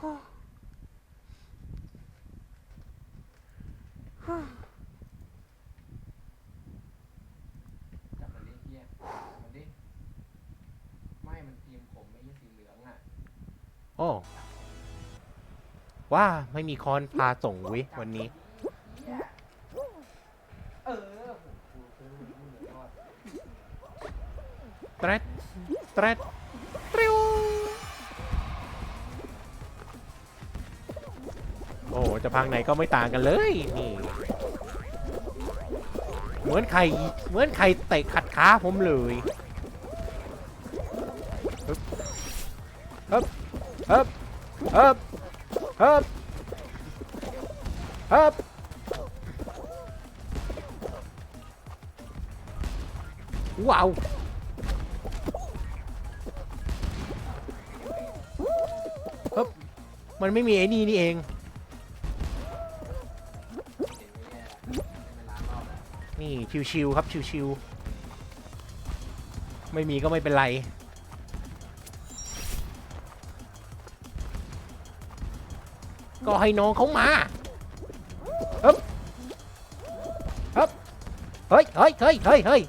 จับมันดิเฮียจับมันดิไม่มันทีมผมไม่ใช่สีเหลืองอะโอ้ว่าไม่มีคอนพาส่งวิ วันนี้เหี้ยเออผมกูกูกูเหลือยอด แตรดแตรด โอ้จะพังไหนก็ไม่ต่างกันเลยนี่เหมือนใครเหมือนใครเตะขัดขาผมเลยฮึบฮึบฮึบฮึบฮึบว้าวฮับมันไม่มีไอ้นี่นี่เอง ชิวๆครับชิวๆไม่มีก็ไม่เป็นไร ก็ให้น้องเขามาฮึบฮึบเฮ้ยเฮ้ยเฮ้ยเฮ้ยเฮ้ย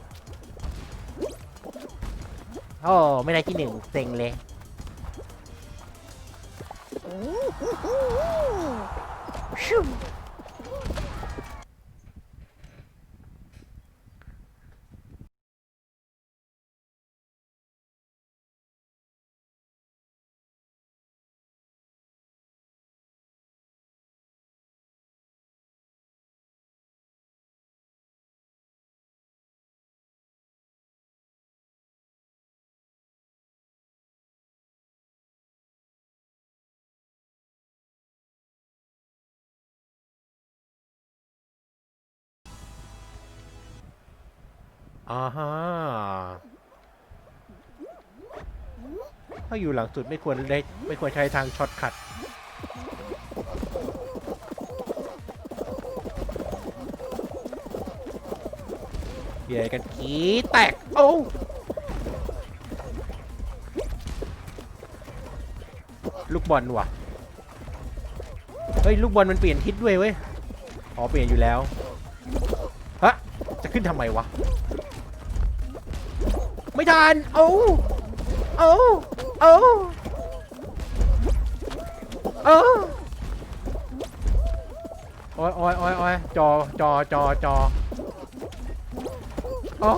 โอ้ไม่ได้ที่หนึ่งเซ็งเลย อ่าฮะถ้าอยู่หลังสุดไม่ควรได้ไม่ควรใช้ทางช็อตคัดเบียร์กันขี้แตก โอ้ลูกบอลว่ะ เฮ้ย ลูกบอลมันเปลี่ยนทิศด้วยเว้ย อ๋อ เปลี่ยนอยู่แล้ว ฮะ จะขึ้นทำไมวะ ไม่ทันโอ้โอ้โอ้โอ้โอ้ยโอ้ยโอ้ยโอ้ยจอจอจอจอโอ้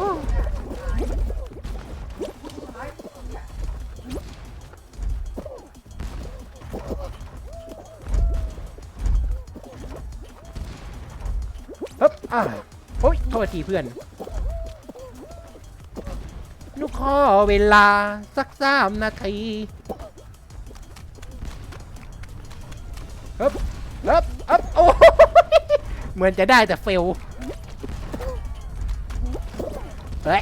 ฮึบอะโอ้ยโทษทีเพื่อนหนุ ขอเวลาสักสามนาทีฮึบฮึบฮึบโอ้ยเหมือนจะได้แต่เฟล เฮ้ย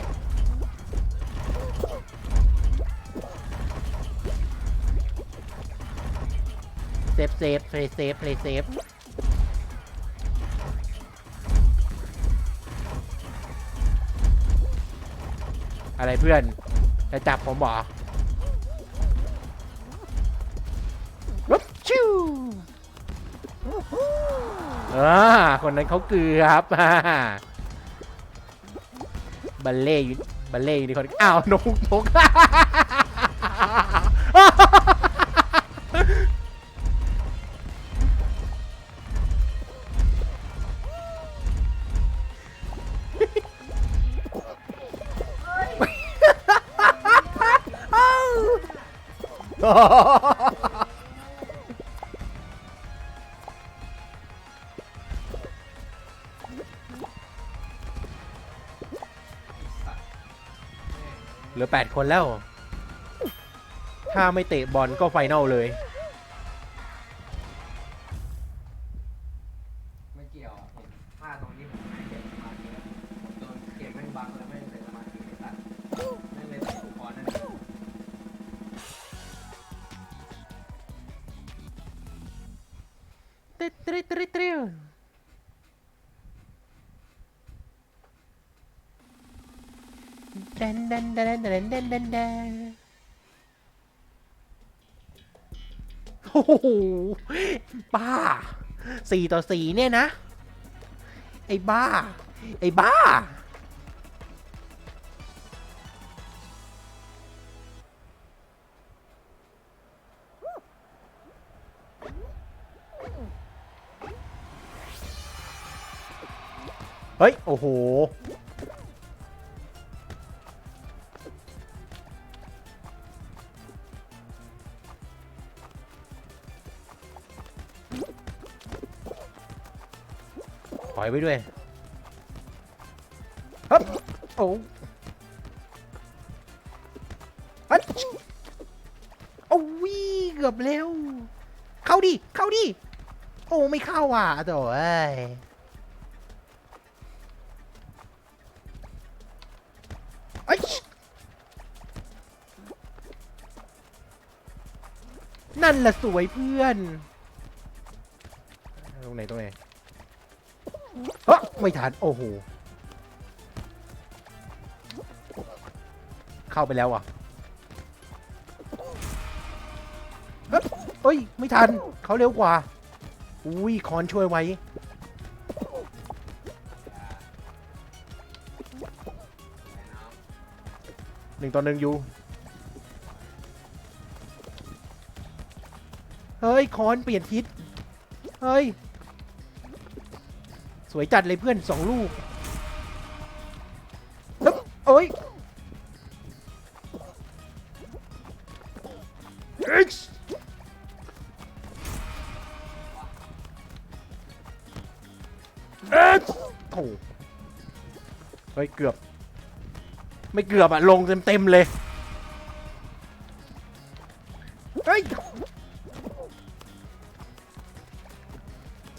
เซฟเซฟเพลย์เซฟเพลย์เซฟ อะไรเพื่อน จะจับผมเหรอวุ๊บชิวอ่าคนนั้นเขาเกือบอ่าบัลเล่ยูบัลเล่ยูนิคอร์นอ้าวนกนก เหลือ 8 คนแล้ว ถ้าไม่เตะบอลก็ไฟนอลเลย ตริตริตริดันดนแดนแดนแดันดันดนโอ้โหบ้าสี่ต่อสี่เนี่ยนะ ไอ้บ้า ไอ้บ้า เฮ้ย โอ้โห ถอยไปด้วยฮึบโอ้ฮัทโอ้วิเกือบเร็วเข้าดิ เข้าดิ โอ้ ไม่เข้าอะโถ่เอ้ย นั่นแหละสวยเพื่อน ตรงไหนตรงไหนเฮ้ยไม่ทัน โอ้โห เข้าไปแล้วอะเฮ้ยเอ้ย ไม่ทัน เขาเร็วกว่า อุ้ยคอนช่วยไว้ หนึ่งต่อหนึ่งอยู่ เฮ้ยคอนเปลี่ยนทิศ เฮ้ย สวยจัดเลยเพื่อนสองลูกฮึบเอ้ยเอ้ยเอ้ยโถ่เฮ้ย เกือบ ไม่เกือบอะลงเต็ม ๆ เลย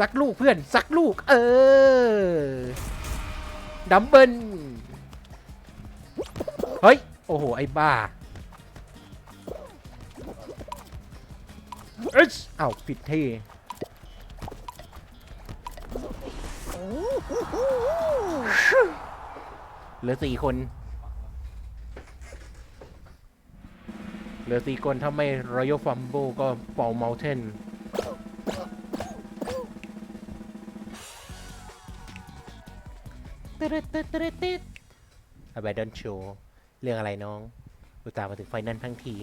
สักลูกเพื่อน สักลูก เออ ดัมเบิลเฮ้ย โอ้โห ไอ้บ้าเอ้ยเอ้าผิดที่เหลือสี่คน เหลือสี่คนถ้าไม่รอยัลฟัมโบก็ปอลเมลเทน ตึ๊ดตึ๊ดตึ๊ดตึ๊ด Abandon Show เรื่องอะไรน้อง อุตส่าห์มาถึงไฟนั่นทั้งที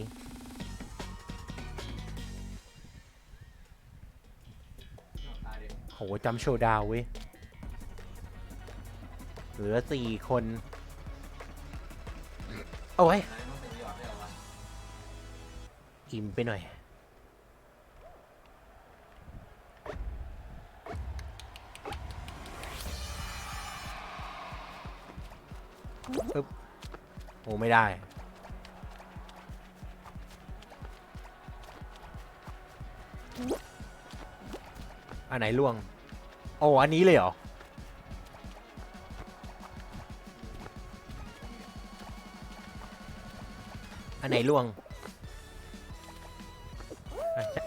โหจำโชว์ดาวเว้ย เหลือสี่คน โอ้ยอิ่มไปหน่อย ไม่ได้ อันไหนล่วง โอ้ อันนี้เลยเหรอ อันไหนล่วง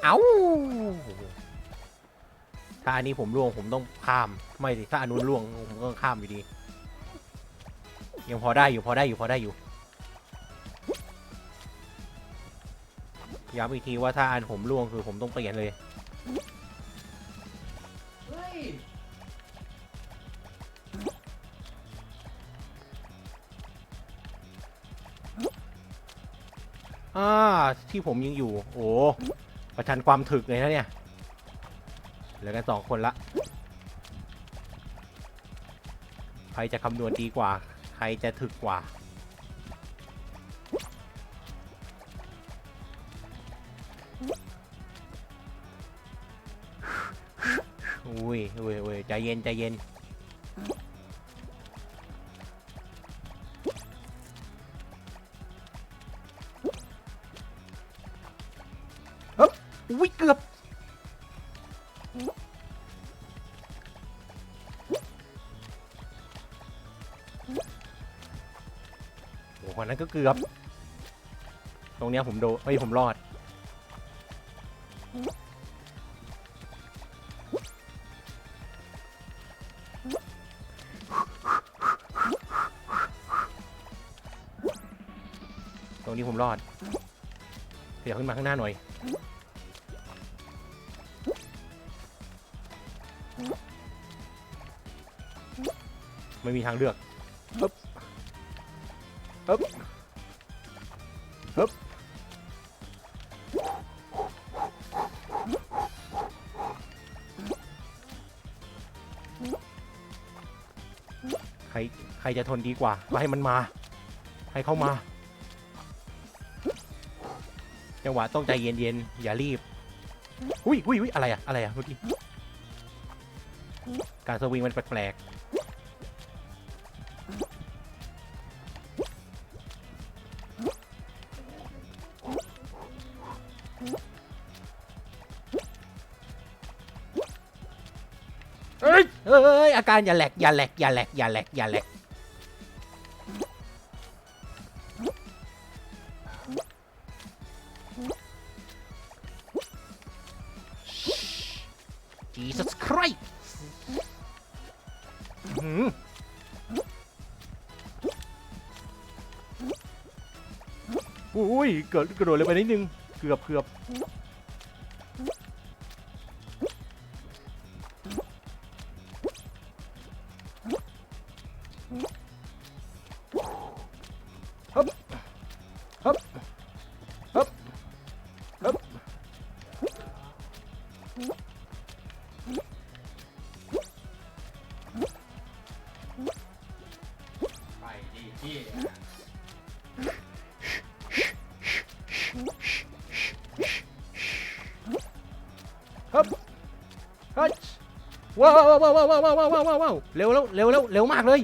เอ้าถ้าอันนี้ผมล่วงผมต้องข้าม ไม่สิถ้าอันนู้นล่วงผมก็ข้ามอยู่ดี ยังพอได้อยู่พอได้อยู่พอได้อยู่ ย้ำอีกทีว่าถ้าอันผมล่วงคือผมต้องเปลี่ยนเลย เฮ้ยอ่า ที่ผมยังอยู่ โอ้ประชันความถึกเลยนะเนี่ย เหลือกันสองคนละ ใครจะคำนวณดีกว่า ใครจะถึกกว่า อุ้ยอุ้ยอุ้ยใจเย็นใจเย็นอุ้ยเกือบโอ้โหคนนั้นก็เกือบ ตรงเนี้ยผมโดนเอ้ยผมรอดี้ผมรอดเดี๋ยวขึ้นมาข้างหน้าหน่อยไม่มีทางเลือกฮึบฮึบฮึบใคร ใครจะทนดีกว่า ก็ให้มันมา ให้เข้ามา จังหวะต้องใจเย็นๆอย่ารีบอุ้ยอุ้ยอุ้ยอะไรอะอะไรอะเมื่อกี้การสวิงมันแปลกๆเอ้ยเอ้ยอาการอย่าแหลกอย่าแหลกอย่าแหลกอย่าแหลกอย่าแหลก อุ้ยเกิดกระโดดเลยไปนิดนึง เกือบเกือบ ว้าวว้าวว้าวว้าวว้าวว้าวว้าวเร็วแล้วเร็วแล้วเร็วมากเลย